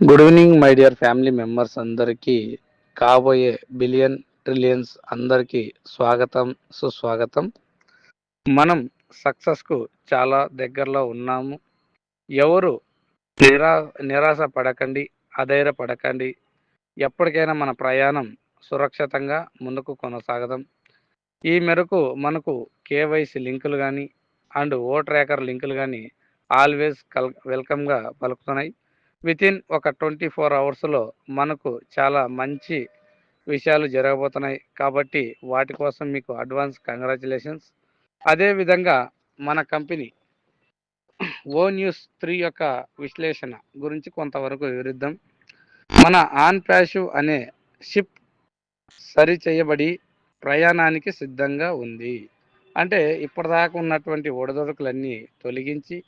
Good evening my dear family members అందరికీ కాబోయే billion trillions అందరికీ స్వాగతం సుస్వాగతం. మనం సక్సెస్కు చాలా దగ్గరలో ఉన్నాము. ఎవరు నిరా నిరాశ పడకండి అధైర్య పడకండి ఎప్పటికైనా మన ప్రయాణం సురక్షితంగా ముందుకు కొనసాగదాం. ఈ మేరకు మనకు కేవైసీ లింకులు కానీ అండ్ ఓ ట్రాకర్ లింకులు కానీ ఆల్వేస్ కల్ వెల్కమ్గా పలుకుతున్నాయి. విత్ ఇన్ ఒక ట్వంటీ ఫోర్ అవర్స్లో మనకు చాలా మంచి విషయాలు జరగబోతున్నాయి. కాబట్టి వాటి కోసం మీకు అడ్వాన్స్ కంగ్రాచులేషన్స్. అదేవిధంగా మన కంపెనీ ఓ న్యూస్ త్రీ యొక్క విశ్లేషణ గురించి కొంతవరకు వివరిద్దాం. మన ఆన్ ప్యాషు అనే షిప్ సరి చేయబడి ప్రయాణానికి సిద్ధంగా ఉంది. అంటే ఇప్పటిదాకా ఉన్నటువంటి ఒడదొడుకులన్నీ తొలగించి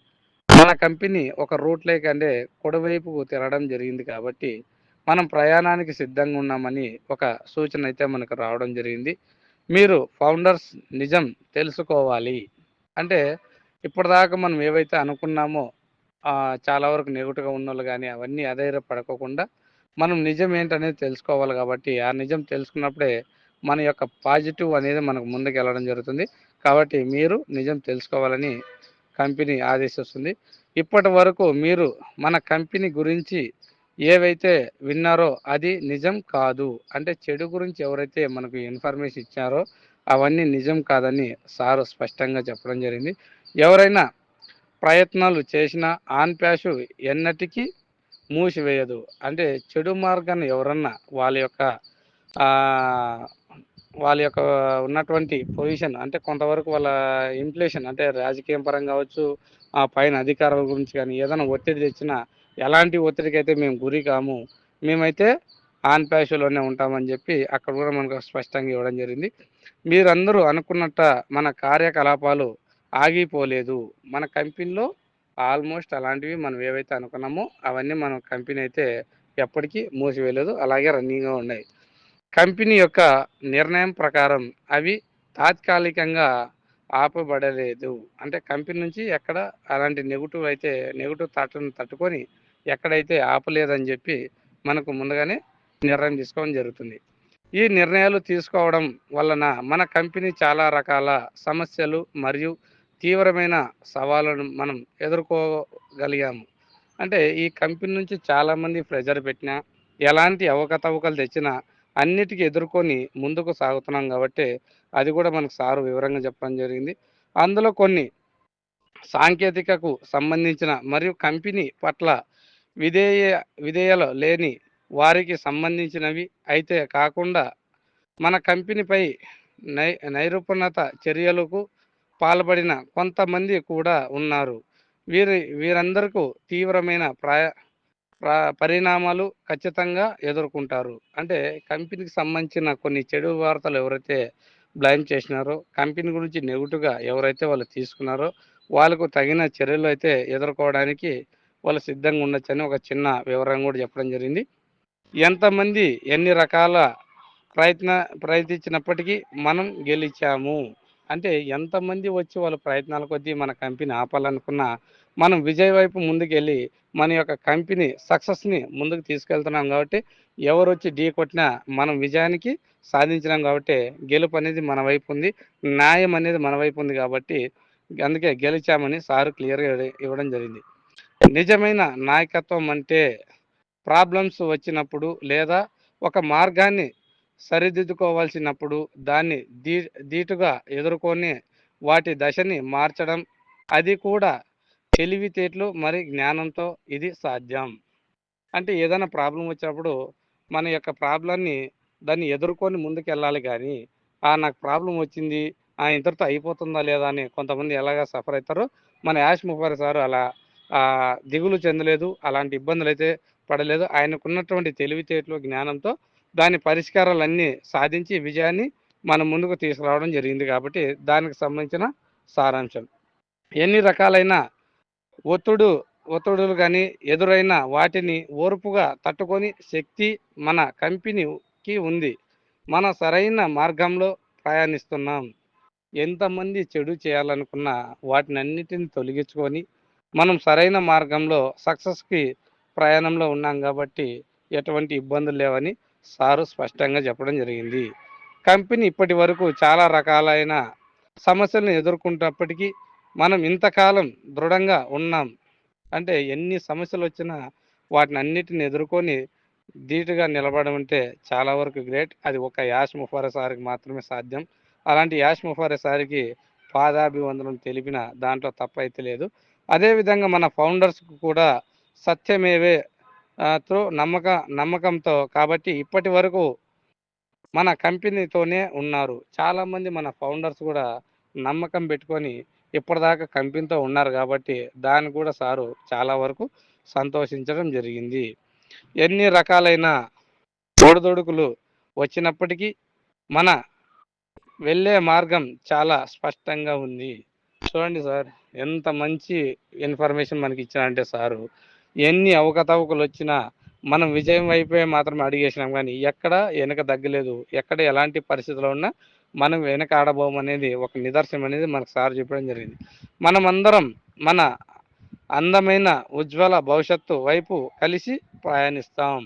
మన కంపెనీ ఒక రూట్లోకి అంటే కుడివైపుకు తిరగడం జరిగింది కాబట్టి మనం ప్రయాణానికి సిద్ధంగా ఉన్నామని ఒక సూచన అయితే మనకు రావడం జరిగింది. మీరు ఫౌండర్స్ నిజం తెలుసుకోవాలి. అంటే ఇప్పటిదాకా మనం ఏవైతే అనుకున్నామో చాలా వరకు నెగిటివ్గా ఉన్న వాళ్ళు కానీ అవన్నీ అధైర్య పడకోకుండా మనం నిజం ఏంటనేది తెలుసుకోవాలి కాబట్టి ఆ నిజం తెలుసుకున్నప్పుడే మన యొక్క పాజిటివ్ అనేది మనకు ముందుకు వెళ్ళడం జరుగుతుంది. కాబట్టి మీరు నిజం తెలుసుకోవాలని కంపెనీ ఆదేశిస్తుంది. ఇప్పటి వరకు మీరు మన కంపెనీ గురించి ఏవైతే విన్నారో అది నిజం కాదు. అంటే చెడు గురించి ఎవరైతే మనకు ఇన్ఫర్మేషన్ ఇచ్చారో అవన్నీ నిజం కాదని సారు స్పష్టంగా చెప్పడం జరిగింది. ఎవరైనా ప్రయత్నాలు చేసిన ఆన్ ప్యాషు ఎన్నటికీ మూసివేయదు. అంటే చెడు మార్గాన్ని ఎవరన్నా వాళ్ళ యొక్క వాళ్ళ యొక్క ఉన్నటువంటి పొజిషన్ అంటే కొంతవరకు వాళ్ళ ఇన్ఫ్లేషన్ అంటే రాజకీయం పరంగా కావచ్చు ఆ పైన అధికారుల గురించి కానీ ఏదైనా ఒత్తిడి తెచ్చినా ఎలాంటి ఒత్తిడికి అయితే మేము గురి కాము మేమైతే ఆన్ ప్యాషులోనే ఉంటామని చెప్పి అక్కడ కూడా మనకు స్పష్టంగా ఇవ్వడం జరిగింది. మీరందరూ అనుకున్నట్ట మన కార్యకలాపాలు ఆగిపోలేదు. మన కంపెనీలో ఆల్మోస్ట్ అలాంటివి మనం ఏవైతే అనుకున్నామో అవన్నీ మన కంపెనీ అయితే ఎప్పటికీ మూసివేయలేదు. అలాగే రన్నింగ్గా ఉన్నాయి. కంపెనీ యొక్క నిర్ణయం ప్రకారం అవి తాత్కాలికంగా ఆపబడలేదు. అంటే కంపెనీ నుంచి ఎక్కడ అలాంటి నెగిటివ్ అయితే నెగిటివ్ థాట్ను తట్టుకొని ఎక్కడైతే ఆపలేదని చెప్పి మనకు ముందుగానే నిర్ణయం తీసుకోవడం జరుగుతుంది. ఈ నిర్ణయాలు తీసుకోవడం వలన మన కంపెనీ చాలా రకాల సమస్యలు మరియు తీవ్రమైన సవాళ్ళను మనం ఎదుర్కోగలిగాము. అంటే ఈ కంపెనీ నుంచి చాలామంది ప్రెజర్ పెట్టినా ఎలాంటి అవకతవకలు తెచ్చినా అన్నిటికీ ఎదుర్కొని ముందుకు సాగుతున్నాం కాబట్టి అది కూడా మనకు సారు వివరంగా చెప్పడం జరిగింది. అందులో కొన్ని సాంకేతికకు సంబంధించిన మరియు కంపెనీ పట్ల విధేయ విధేయలు లేని వారికి సంబంధించినవి అయితే కాకుండా మన కంపెనీపై నై నైరూపణత చర్యలకు పాల్పడిన కొంతమంది కూడా ఉన్నారు. వీరి వీరందరికీ తీవ్రమైన ప్రాయ పరిణామాలు ఖచ్చితంగా ఎదుర్కొంటారు. అంటే కంపెనీకి సంబంధించిన కొన్ని చెడు వార్తలు ఎవరైతే బ్లైమ్ చేసినారో కంపెనీ గురించి నెగిటివ్గా ఎవరైతే వాళ్ళు తీసుకున్నారో వాళ్ళకు తగిన చర్యలు అయితే ఎదుర్కోవడానికి వాళ్ళు సిద్ధంగా ఉండొచ్చని ఒక చిన్న వివరం కూడా చెప్పడం జరిగింది. ఎంతమంది ఎన్ని రకాల ప్రయత్న ప్రయత్నించినప్పటికీ మనం గెలిచాము. అంటే ఎంతమంది వచ్చి వాళ్ళ ప్రయత్నాల కొద్దీ మన కంపెనీ ఆపాలనుకున్నా మనం విజయ వైపు ముందుకెళ్ళి మన యొక్క కంపెనీ సక్సెస్ని ముందుకు తీసుకెళ్తున్నాం కాబట్టి ఎవరు వచ్చి ఢీ కొట్టినా మనం విజయానికి సాధించినాం కాబట్టి గెలుపు అనేది మన వైపు ఉంది న్యాయం అనేది మన వైపు ఉంది కాబట్టి అందుకే గెలిచామని సారు క్లియర్గా ఇవ్వడం జరిగింది. నిజమైన నాయకత్వం అంటే ప్రాబ్లమ్స్ వచ్చినప్పుడు లేదా ఒక మార్గాన్ని సరిదిద్దుకోవాల్సినప్పుడు దాన్ని దీ దీటుగా ఎదుర్కొని వాటి దశని మార్చడం అది కూడా తెలివితేటలు మరి జ్ఞానంతో ఇది సాధ్యం. అంటే ఏదైనా ప్రాబ్లం వచ్చినప్పుడు మన యొక్క ప్రాబ్లాన్ని దాన్ని ఎదుర్కొని ముందుకెళ్ళాలి కానీ ఆ నాకు ప్రాబ్లం వచ్చింది ఆ ఇంతటితో అయిపోతుందా లేదా అని కొంతమంది ఎలాగా సఫర్ అవుతారో మన యాష్ ముఫార్ సారు అలా దిగులు చెందలేదు అలాంటి ఇబ్బందులు అయితే పడలేదు. ఆయనకున్నటువంటి తెలివితేటలు జ్ఞానంతో దాని పరిష్కారాలన్నీ సాధించి విజయాన్ని మనం ముందుకు తీసుకురావడం జరిగింది కాబట్టి దానికి సంబంధించిన సారాంశం. ఎన్ని రకాలైన ఒత్తుడు ఒత్తిడులు కానీ ఎదురైన వాటిని ఓర్పుగా తట్టుకొని శక్తి మన కంపెనీకి ఉంది. మన సరైన మార్గంలో ప్రయాణిస్తున్నాం. ఎంతమంది చెడు చేయాలనుకున్నా వాటినన్నిటిని తొలగించుకొని మనం సరైన మార్గంలో సక్సెస్కి ప్రయాణంలో ఉన్నాం కాబట్టి ఎటువంటి ఇబ్బందులు లేవని సారు స్పష్టంగా చెప్పడం జరిగింది. కంపెనీ ఇప్పటి వరకు చాలా రకాలైన సమస్యలను ఎదుర్కొంటున్నప్పటికీ మనం ఇంతకాలం దృఢంగా ఉన్నాం. అంటే ఎన్ని సమస్యలు వచ్చినా వాటిని అన్నిటిని ఎదుర్కొని ధీటుగా నిలబడడం అంటే చాలా వరకు గ్రేట్. అది ఒక యాష్ ముఫారా సారికి మాత్రమే సాధ్యం. అలాంటి యాష్ ముఫారా సారికి పాదాభివందనం తెలిపిన దాంట్లో తప్పైతే లేదు. అదేవిధంగా మన ఫౌండర్స్కు కూడా సత్యమేవే త్రో నమ్మక నమ్మకంతో కాబట్టి ఇప్పటి వరకు మన కంపెనీతోనే ఉన్నారు. చాలామంది మన ఫౌండర్స్ కూడా నమ్మకం పెట్టుకొని ఇప్పటిదాకా కంపెనీతో ఉన్నారు కాబట్టి దాన్ని కూడా సారు చాలా వరకు సంతోషించడం జరిగింది. ఎన్ని రకాలైన ఒడిదొడుకులు వచ్చినప్పటికీ మన వెళ్ళే మార్గం చాలా స్పష్టంగా ఉంది. చూడండి సార్ ఎంత మంచి ఇన్ఫర్మేషన్ మనకి ఇచ్చారంటే సారు ఎన్ని అవకతవకలు వచ్చినా మనం విజయం వైపే మాత్రమే అడిగేసినాం కానీ ఎక్కడ వెనక తగ్గలేదు. ఎక్కడ ఎలాంటి పరిస్థితుల్లో ఉన్నా మనం వెనక ఆడబోం అనేది ఒక నిదర్శనం అనేది మనకు సార్ చెప్పడం జరిగింది. మనం అందరం మన అందమైన ఉజ్వల భవిష్యత్తు వైపు కలిసి ప్రయాణిస్తాం.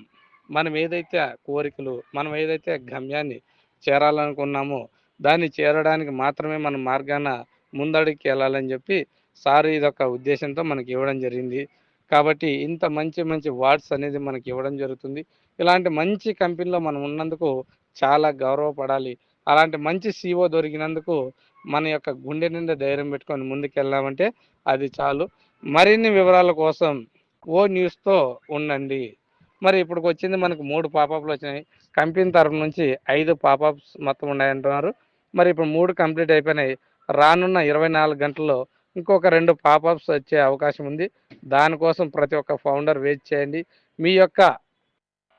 మనం ఏదైతే కోరికలు మనం ఏదైతే గమ్యాన్ని చేరాలనుకున్నామో దాన్ని చేరడానికి మాత్రమే మన మార్గాన ముందడికి వెళ్ళాలని చెప్పి సార్ ఇదొక ఉద్దేశంతో మనకి ఇవ్వడం జరిగింది. కాబట్టి ఇంత మంచి మంచి వార్డ్స్ అనేది మనకి ఇవ్వడం జరుగుతుంది. ఇలాంటి మంచి కంపెనీలో మనం ఉన్నందుకు చాలా గౌరవపడాలి. అలాంటి మంచి సీఓ దొరికినందుకు మన యొక్క గుండె నిండా ధైర్యం పెట్టుకొని ముందుకెళ్ళామంటే అది చాలు. మరిన్ని వివరాల కోసం ఓ న్యూస్తో ఉండండి. మరి ఇప్పుడు వచ్చింది మనకు మూడు పాపప్లు వచ్చినాయి. కంపెనీ తరఫు నుంచి ఐదు పాపప్స్ మొత్తం ఉన్నాయంటున్నారు. మరి ఇప్పుడు మూడు కంప్లీట్ అయిపోయినాయి. రానున్న ఇరవై నాలుగు గంటల్లో ఇంకొక రెండు పాపప్స్ వచ్చే అవకాశం ఉంది. దానికోసం ప్రతి ఒక్క ఫౌండర్ వెయిట్ చేయండి. మీ యొక్క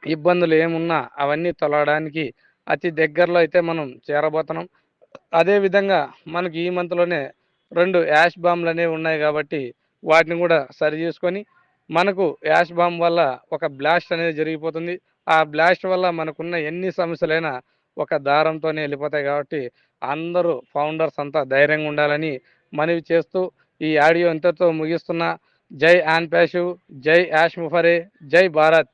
ఇబ్బందులు ఏమున్నా అవన్నీ తొలగడానికి అతి దగ్గరలో అయితే మనం చేరబోతున్నాం. అదేవిధంగా మనకి ఈ మంత్లోనే రెండు యాష్ బాంబులు అనేవి ఉన్నాయి కాబట్టి వాటిని కూడా సరి చేసుకొని మనకు యాష్ బాంబ్ వల్ల ఒక బ్లాస్ట్ అనేది జరిగిపోతుంది. ఆ బ్లాస్ట్ వల్ల మనకున్న ఎన్ని సమస్యలైనా ఒక దారంతోనే వెళ్ళిపోతాయి కాబట్టి అందరూ ఫౌండర్స్ అంతా ధైర్యంగా ఉండాలని మనవి చేస్తూ ఈ ఆడియో ఇంతతో ముగిస్తున్న. జై ఆన్ ప్యాషు జై యాష్ ముఫరే జై భారత్.